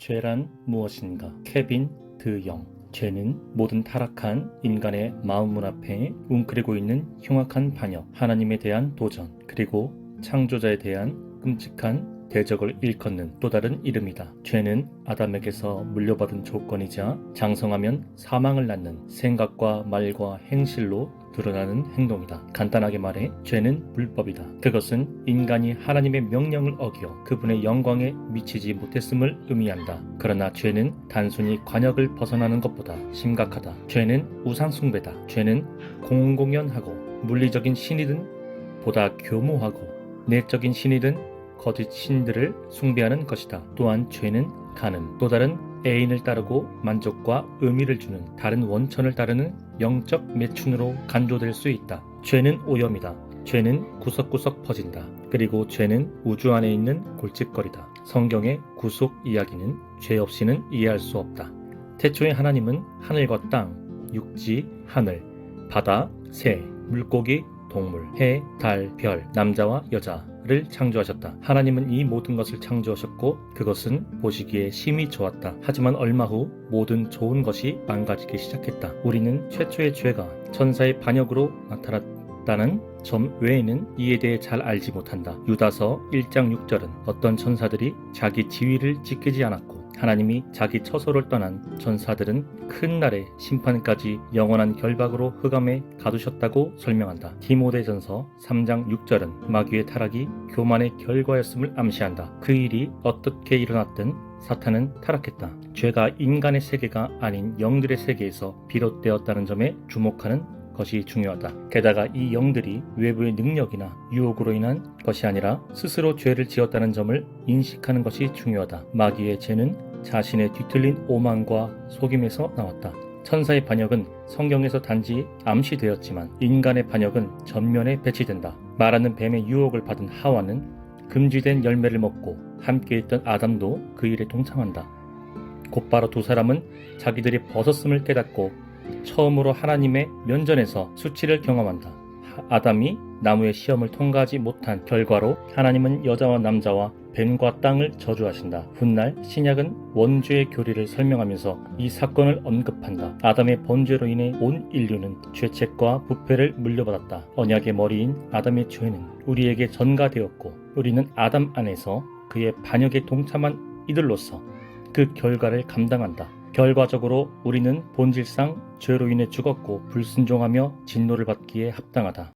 죄란 무엇인가? 케빈 드영. 죄는 모든 타락한 인간의 마음 문 앞에 웅크리고 있는 흉악한 반역, 하나님에 대한 도전, 그리고 창조자에 대한 끔찍한 대적을 일컫는 또 다른 이름이다. 죄는 아담에게서 물려받은 조건이자 장성하면 사망을 낳는 생각과 말과 행실로 드러나는 행동이다. 간단하게 말해 죄는 불법이다. 그것은 인간이 하나님의 명령을 어기어 그분의 영광에 미치지 못했음을 의미한다. 그러나 죄는 단순히 관역을 벗어나는 것보다 심각하다. 죄는 우상숭배다. 죄는 공공연하고 물리적인 신이든 보다 교모하고 내적인 신이든 거짓 신들을 숭배하는 것이다. 또한 죄는 가늠, 또 다른 애인을 따르고 만족과 의미를 주는 다른 원천을 따르는 영적 매춘으로 간조될 수 있다. 죄는 오염이다. 죄는 구석구석 퍼진다. 그리고 죄는 우주 안에 있는 골칫거리다. 성경의 구속 이야기는 죄 없이는 이해할 수 없다. 태초에 하나님은 하늘과 땅, 육지, 하늘, 바다, 새, 물고기, 동물, 해, 달, 별, 남자와 여자 를 창조하셨다. 하나님은 이 모든 것을 창조하셨고 그것은 보시기에 심히 좋았다. 하지만 얼마 후 모든 좋은 것이 망가지기 시작했다. 우리는 최초의 죄가 천사의 반역으로 나타났다는 점 외에는 이에 대해 잘 알지 못한다. 유다서 1장 6절은 어떤 천사들이 자기 지위를 지키지 않았고 하나님이 자기 처소를 떠난 천사들은 큰 날의 심판까지 영원한 결박으로 흑암에 가두셨다고 설명한다. 디모데전서 3장 6절은 마귀의 타락이 교만의 결과였음을 암시한다. 그 일이 어떻게 일어났든 사탄은 타락했다. 죄가 인간의 세계가 아닌 영들의 세계에서 비롯되었다는 점에 주목하는 것이 중요하다. 게다가 이 영들이 외부의 능력이나 유혹으로 인한 것이 아니라 스스로 죄를 지었다는 점을 인식하는 것이 중요하다. 마귀의 죄는 자신의 뒤틀린 오만과 속임에서 나왔다. 천사의 반역은 성경에서 단지 암시되었지만 인간의 반역은 전면에 배치된다. 말하는 뱀의 유혹을 받은 하와는 금지된 열매를 먹고 함께했던 아담도 그 일에 동참한다. 곧바로 두 사람은 자기들이 벗었음을 깨닫고 처음으로 하나님의 면전에서 수치를 경험한다. 하- 아담이 나무의 시험을 통과하지 못한 결과로 하나님은 여자와 남자와 뱀과 땅을 저주하신다. 훗날 신약은 원죄의 교리를 설명하면서 이 사건을 언급한다. 아담의 번죄로 인해 온 인류는 죄책과 부패를 물려받았다. 언약의 머리인 아담의 죄는 우리에게 전가되었고 우리는 아담 안에서 그의 반역에 동참한 이들로서 그 결과를 감당한다. 결과적으로 우리는 본질상 죄로 인해 죽었고 불순종하며 진노를 받기에 합당하다.